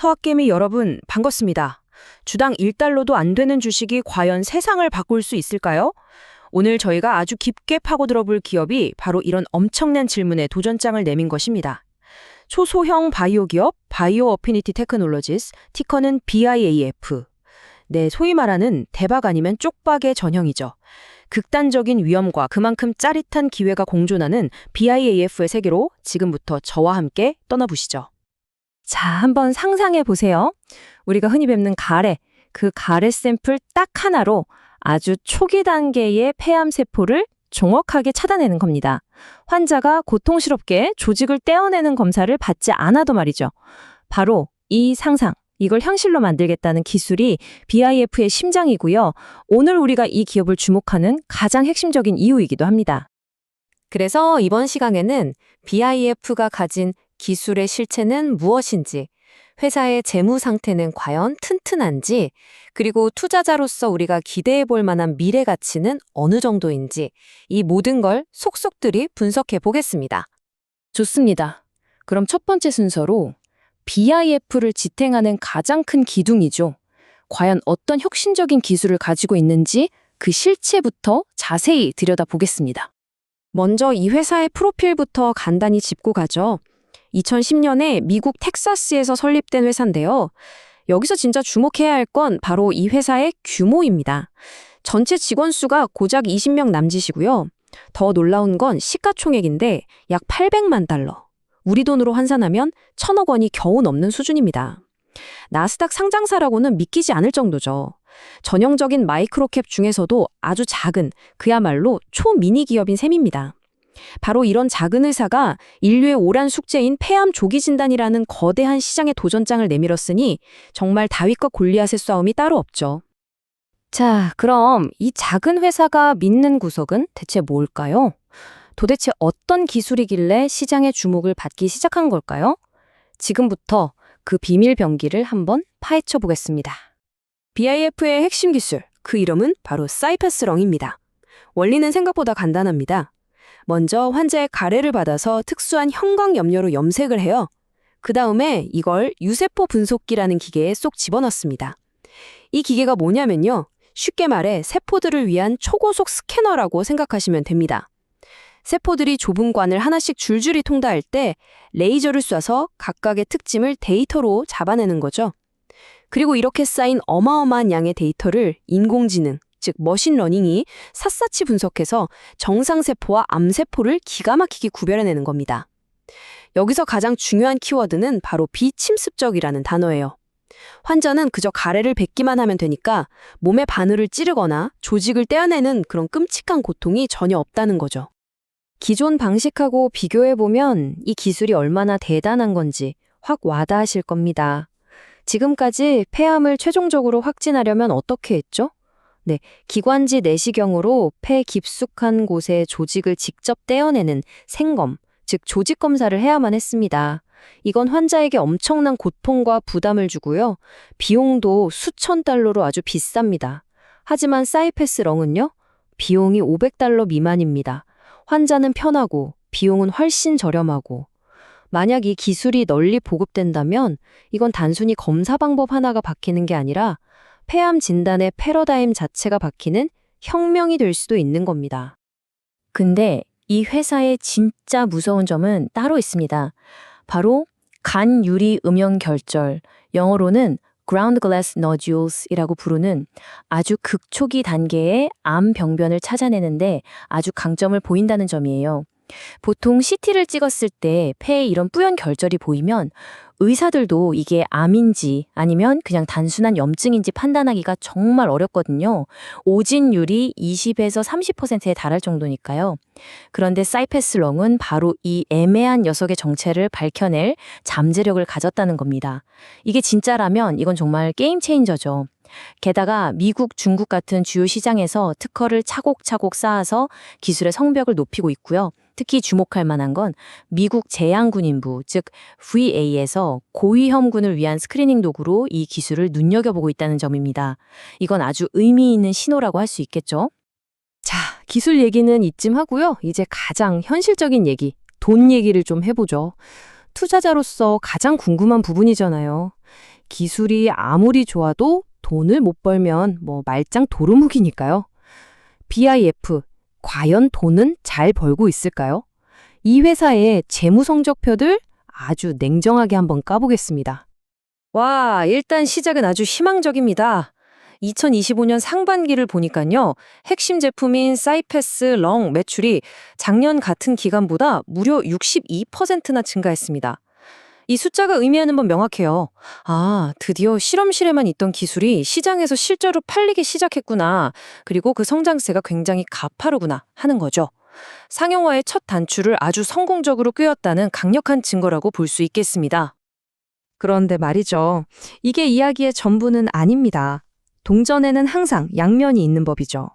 서학개미 여러분, 반갑습니다. 주당 1달러도 안 되는 주식이 과연 세상을 바꿀 수 있을까요? 오늘 저희가 아주 깊게 파고들어 볼 기업이 바로 이런 엄청난 질문에 도전장을 내민 것입니다. 초소형 바이오 기업 바이오 어피니티 테크놀로지스, 티커는 BIAF. 네, 소위 말하는 대박 아니면 쪽박의 전형이죠. 극단적인 위험과 그만큼 짜릿한 기회가 공존하는 BIAF의 세계로 지금부터 저와 함께 떠나보시죠. 자, 한번 상상해 보세요. 우리가 흔히 뵙는 가래, 그 가래 샘플 딱 하나로 아주 초기 단계의 폐암 세포를 정확하게 차단해낸 겁니다. 환자가 고통스럽게 조직을 떼어내는 검사를 받지 않아도 말이죠. 바로 이 상상, 이걸 현실로 만들겠다는 기술이 BIF의 심장이고요. 오늘 우리가 이 기업을 주목하는 가장 핵심적인 이유이기도 합니다. 그래서 이번 시간에는 BIF가 가진 기술의 실체는 무엇인지, 회사의 재무 상태는 과연 튼튼한지, 그리고 투자자로서 우리가 기대해 볼 만한 미래 가치는 어느 정도인지, 이 모든 걸 속속들이 분석해 보겠습니다. 좋습니다. 그럼 첫 번째 순서로 BIF를 지탱하는 가장 큰 기둥이죠. 과연 어떤 혁신적인 기술을 가지고 있는지 그 실체부터 자세히 들여다보겠습니다. 먼저 이 회사의 프로필부터 간단히 짚고 가죠. 2010년에 미국 텍사스에서 설립된 회사인데요. 여기서 진짜 주목해야 할 건 바로 이 회사의 규모입니다. 전체 직원 수가 고작 20명 남짓이고요. 더 놀라운 건 시가총액인데 약 800만 달러. 우리 돈으로 환산하면 천억 원이 겨우 넘는 수준입니다. 나스닥 상장사라고는 믿기지 않을 정도죠. 전형적인 마이크로캡 중에서도 아주 작은 그야말로 초미니 기업인 셈입니다. 바로 이런 작은 회사가 인류의 오란 숙제인 폐암 조기 진단이라는 거대한 시장의 도전장을 내밀었으니 정말 다윗과 골리앗의 싸움이 따로 없죠. 자, 그럼 이 작은 회사가 믿는 구석은 대체 뭘까요? 도대체 어떤 기술이길래 시장의 주목을 받기 시작한 걸까요? 지금부터 그 비밀 병기를 한번 파헤쳐 보겠습니다. BIF의 핵심 기술, 그 이름은 바로 사이퍼스렁입니다. 원리는 생각보다 간단합니다. 먼저 환자의 가래를 받아서 특수한 형광 염료로 염색을 해요. 그 다음에 이걸 유세포 분석기라는 기계에 쏙 집어넣습니다. 이 기계가 뭐냐면요. 쉽게 말해 세포들을 위한 초고속 스캐너라고 생각하시면 됩니다. 세포들이 좁은 관을 하나씩 줄줄이 통과할 때 레이저를 쏴서 각각의 특징을 데이터로 잡아내는 거죠. 그리고 이렇게 쌓인 어마어마한 양의 데이터를 인공지능, 즉 머신러닝이 샅샅이 분석해서 정상세포와 암세포를 기가 막히게 구별해내는 겁니다. 여기서 가장 중요한 키워드는 바로 비침습적이라는 단어예요. 환자는 그저 가래를 뱉기만 하면 되니까 몸의 바늘을 찌르거나 조직을 떼어내는 그런 끔찍한 고통이 전혀 없다는 거죠. 기존 방식하고 비교해보면 이 기술이 얼마나 대단한 건지 확 와닿으실 겁니다. 지금까지 폐암을 최종적으로 확진하려면 어떻게 했죠? 네, 기관지 내시경으로 폐 깊숙한 곳에 조직을 직접 떼어내는 생검, 즉 조직 검사를 해야만 했습니다. 이건 환자에게 엄청난 고통과 부담을 주고요. 비용도 수천 달러로 아주 비쌉니다. 하지만 사이패스 렁은요? 비용이 500달러 미만입니다. 환자는 편하고 비용은 훨씬 저렴하고 만약 이 기술이 널리 보급된다면 이건 단순히 검사 방법 하나가 바뀌는 게 아니라 폐암 진단의 패러다임 자체가 바뀌는 혁명이 될 수도 있는 겁니다. 근데 이 회사의 진짜 무서운 점은 따로 있습니다. 바로 간 유리 음영 결절, 영어로는 ground glass nodules이라고 부르는 아주 극초기 단계의 암 병변을 찾아내는데 아주 강점을 보인다는 점이에요. 보통 CT를 찍었을 때 폐에 이런 뿌연 결절이 보이면 의사들도 이게 암인지 아니면 그냥 단순한 염증인지 판단하기가 정말 어렵거든요. 오진율이 20에서 30%에 달할 정도니까요. 그런데 사이패스렁은 바로 이 애매한 녀석의 정체를 밝혀낼 잠재력을 가졌다는 겁니다. 이게 진짜라면 이건 정말 게임 체인저죠. 게다가 미국, 중국 같은 주요 시장에서 특허를 차곡차곡 쌓아서 기술의 성벽을 높이고 있고요. 특히 주목할 만한 건 미국 제양군인부, 즉 VA에서 고위험군을 위한 스크리닝 도구로 이 기술을 눈여겨보고 있다는 점입니다. 이건 아주 의미 있는 신호라고 할 수 있겠죠? 자, 기술 얘기는 이쯤 하고요. 이제 가장 현실적인 얘기, 돈 얘기를 좀 해보죠. 투자자로서 가장 궁금한 부분이잖아요. 기술이 아무리 좋아도 돈을 못 벌면 뭐 말짱 도루묵이니까요. BIF, 과연 돈은 잘 벌고 있을까요? 이 회사의 재무 성적표들 아주 냉정하게 한번 까보겠습니다. 와, 일단 시작은 아주 희망적입니다. 2025년 상반기를 보니까요. 핵심 제품인 사이패스 렁 매출이 작년 같은 기간보다 무려 62%나 증가했습니다. 이 숫자가 의미하는 건 명확해요. 아, 드디어 실험실에만 있던 기술이 시장에서 실제로 팔리기 시작했구나. 그리고 그 성장세가 굉장히 가파르구나 하는 거죠. 상용화의 첫 단추를 아주 성공적으로 꿰었다는 강력한 증거라고 볼 수 있겠습니다. 그런데 말이죠. 이게 이야기의 전부는 아닙니다. 동전에는 항상 양면이 있는 법이죠.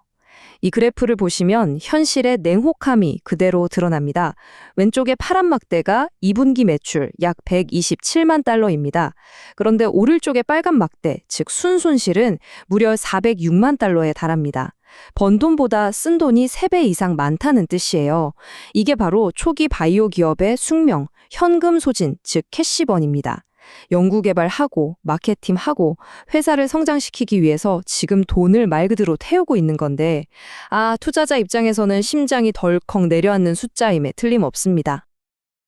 이 그래프를 보시면 현실의 냉혹함이 그대로 드러납니다. 왼쪽의 파란 막대가 2분기 매출 약 127만 달러입니다. 그런데 오른쪽의 빨간 막대, 즉 순손실은 무려 406만 달러에 달합니다. 번 돈보다 쓴 돈이 3배 이상 많다는 뜻이에요. 이게 바로 초기 바이오 기업의 숙명, 현금 소진, 즉 캐시번입니다. 연구개발하고 마케팅하고 회사를 성장시키기 위해서 지금 돈을 말 그대로 태우고 있는 건데 아 투자자 입장에서는 심장이 덜컥 내려앉는 숫자임에 틀림없습니다.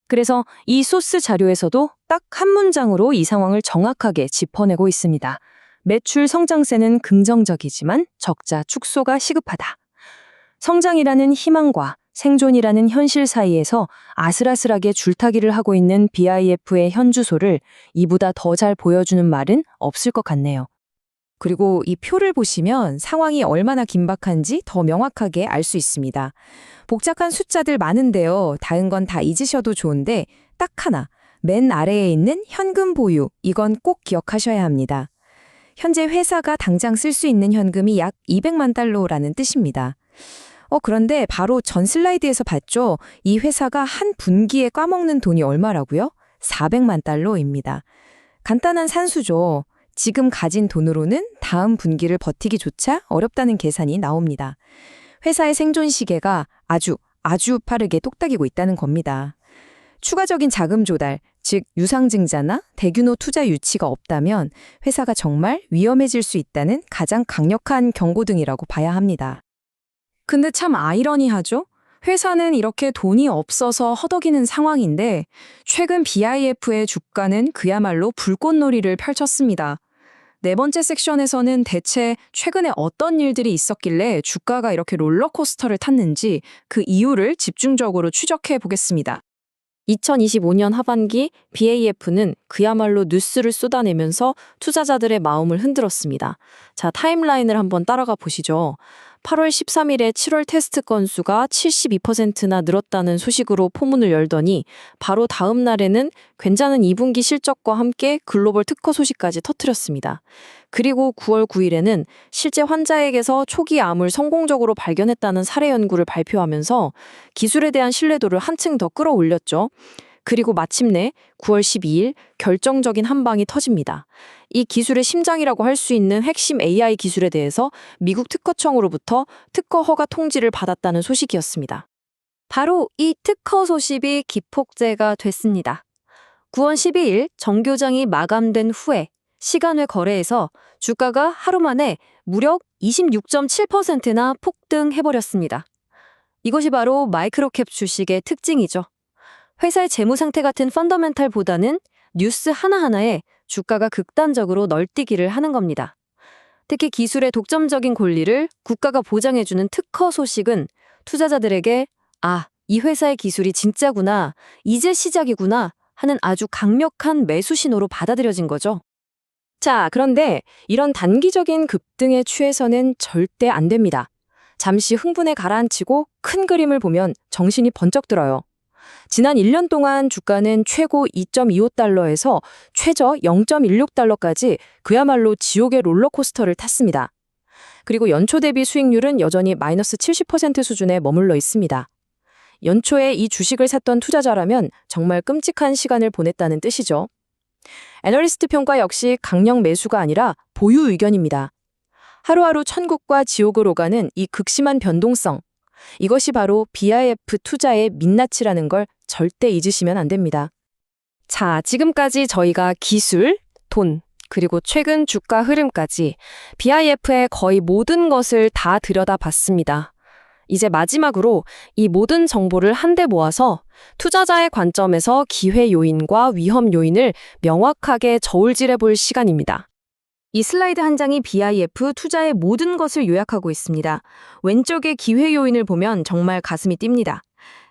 그래서 이 소스 자료에서도 딱 한 문장으로 이 상황을 정확하게 짚어내고 있습니다. 매출 성장세는 긍정적이지만 적자 축소가 시급하다. 성장이라는 희망과 생존이라는 현실 사이에서 아슬아슬하게 줄타기를 하고 있는 BIF의 현주소를 이보다 더 잘 보여주는 말은 없을 것 같네요. 그리고 이 표를 보시면 상황이 얼마나 긴박한지 더 명확하게 알 수 있습니다. 복잡한 숫자들 많은데요. 다른 건 다 잊으셔도 좋은데 딱 하나, 맨 아래에 있는 현금 보유, 이건 꼭 기억하셔야 합니다. 현재 회사가 당장 쓸 수 있는 현금이 약 200만 달러라는 뜻입니다. 어, 그런데 바로 전 슬라이드에서 봤죠? 이 회사가 한 분기에 까먹는 돈이 얼마라고요? 400만 달러입니다. 간단한 산수죠. 지금 가진 돈으로는 다음 분기를 버티기조차 어렵다는 계산이 나옵니다. 회사의 생존 시계가 아주 아주 빠르게 똑딱이고 있다는 겁니다. 추가적인 자금 조달, 즉 유상증자나 대규모 투자 유치가 없다면 회사가 정말 위험해질 수 있다는 가장 강력한 경고등이라고 봐야 합니다. 근데 참 아이러니하죠? 회사는 이렇게 돈이 없어서 허덕이는 상황인데 최근 BIF의 주가는 그야말로 불꽃놀이를 펼쳤습니다. 네 번째 섹션에서는 대체 최근에 어떤 일들이 있었길래 주가가 이렇게 롤러코스터를 탔는지 그 이유를 집중적으로 추적해 보겠습니다. 2025년 하반기 BAF는 그야말로 뉴스를 쏟아내면서 투자자들의 마음을 흔들었습니다. 자, 타임라인을 한번 따라가 보시죠. 8월 13일에 7월 테스트 건수가 72%나 늘었다는 소식으로 포문을 열더니 바로 다음 날에는 괜찮은 2분기 실적과 함께 글로벌 특허 소식까지 터뜨렸습니다. 그리고 9월 9일에는 실제 환자에게서 초기 암을 성공적으로 발견했다는 사례 연구를 발표하면서 기술에 대한 신뢰도를 한층 더 끌어올렸죠. 그리고 마침내 9월 12일 결정적인 한 방이 터집니다. 이 기술의 심장이라고 할 수 있는 핵심 AI 기술에 대해서 미국 특허청으로부터 특허 허가 통지를 받았다는 소식이었습니다. 바로 이 특허 소식이 기폭제가 됐습니다. 9월 12일 정교장이 마감된 후에 시간외 거래에서 주가가 하루 만에 무려 26.7%나 폭등해버렸습니다. 이것이 바로 마이크로캡 주식의 특징이죠. 회사의 재무 상태 같은 펀더멘탈보다는 뉴스 하나하나에 주가가 극단적으로 널뛰기를 하는 겁니다. 특히 기술의 독점적인 권리를 국가가 보장해주는 특허 소식은 투자자들에게 아, 이 회사의 기술이 진짜구나, 이제 시작이구나 하는 아주 강력한 매수 신호로 받아들여진 거죠. 자, 그런데 이런 단기적인 급등에 취해서는 절대 안 됩니다. 잠시 흥분에 가라앉히고 큰 그림을 보면 정신이 번쩍 들어요. 지난 1년 동안 주가는 최고 2.25달러에서 최저 0.16달러까지 그야말로 지옥의 롤러코스터를 탔습니다. 그리고 연초 대비 수익률은 여전히 마이너스 70% 수준에 머물러 있습니다. 연초에 이 주식을 샀던 투자자라면 정말 끔찍한 시간을 보냈다는 뜻이죠. 애널리스트 평가 역시 강력 매수가 아니라 보유 의견입니다. 하루하루 천국과 지옥을 오가는 이 극심한 변동성, 이것이 바로 BIF 투자의 민낯이라는 걸 절대 잊으시면 안 됩니다. 자, 지금까지 저희가 기술, 돈, 그리고 최근 주가 흐름까지 BIF의 거의 모든 것을 다 들여다봤습니다. 이제 마지막으로 이 모든 정보를 한데 모아서 투자자의 관점에서 기회 요인과 위험 요인을 명확하게 저울질해 볼 시간입니다. 이 슬라이드 한 장이 BIF 투자의 모든 것을 요약하고 있습니다. 왼쪽의 기회 요인을 보면 정말 가슴이 뜁니다.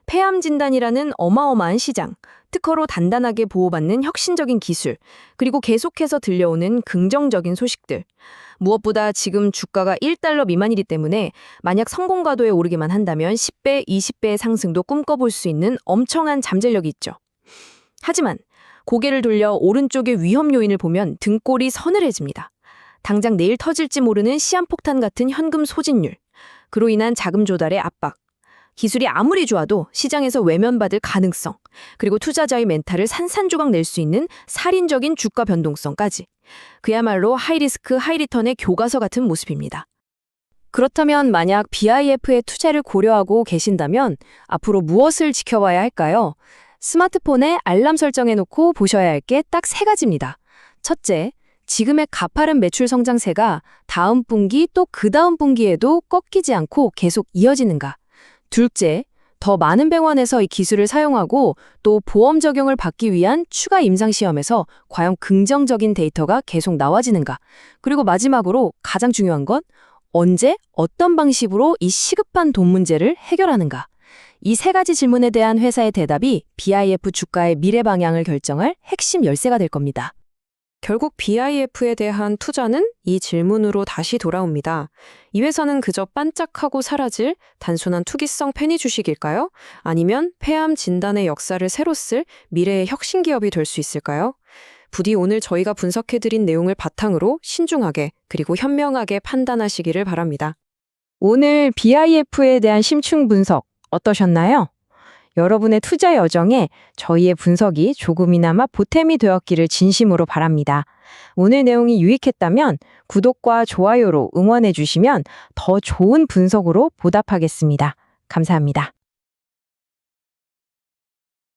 폐암 진단이라는 어마어마한 시장, 특허로 단단하게 보호받는 혁신적인 기술, 그리고 계속해서 들려오는 긍정적인 소식들. 무엇보다 지금 주가가 1달러 미만이기 때문에 만약 성공 가도에 오르기만 한다면 10배, 20배의 상승도 꿈꿔볼 수 있는 엄청난 잠재력이 있죠. 하지만 고개를 돌려 오른쪽의 위험 요인을 보면 등골이 서늘해집니다. 당장 내일 터질지 모르는 시한폭탄 같은 현금 소진율, 그로 인한 자금 조달의 압박, 기술이 아무리 좋아도 시장에서 외면받을 가능성, 그리고 투자자의 멘탈을 산산조각 낼 수 있는 살인적인 주가 변동성까지. 그야말로 하이리스크 하이리턴의 교과서 같은 모습입니다. 그렇다면 만약 BIF의 투자를 고려하고 계신다면 앞으로 무엇을 지켜봐야 할까요? 스마트폰에 알람 설정해 놓고 보셔야 할 게 딱 세 가지입니다. 첫째, 지금의 가파른 매출 성장세가 다음 분기 또 그 다음 분기에도 꺾이지 않고 계속 이어지는가. 둘째, 더 많은 병원에서 이 기술을 사용하고 또 보험 적용을 받기 위한 추가 임상시험에서 과연 긍정적인 데이터가 계속 나와지는가. 그리고 마지막으로 가장 중요한 건 언제 어떤 방식으로 이 시급한 돈 문제를 해결하는가. 이 세 가지 질문에 대한 회사의 대답이 BIF 주가의 미래 방향을 결정할 핵심 열쇠가 될 겁니다. 결국 BIF에 대한 투자는 이 질문으로 다시 돌아옵니다. 이 회사는 그저 반짝하고 사라질 단순한 투기성 편의 주식일까요? 아니면 폐암 진단의 역사를 새로 쓸 미래의 혁신 기업이 될 수 있을까요? 부디 오늘 저희가 분석해드린 내용을 바탕으로 신중하게 그리고 현명하게 판단하시기를 바랍니다. 오늘 BIF에 대한 심층 분석 어떠셨나요? 여러분의 투자 여정에 저희의 분석이 조금이나마 보탬이 되었기를 진심으로 바랍니다. 오늘 내용이 유익했다면 구독과 좋아요로 응원해 주시면 더 좋은 분석으로 보답하겠습니다. 감사합니다.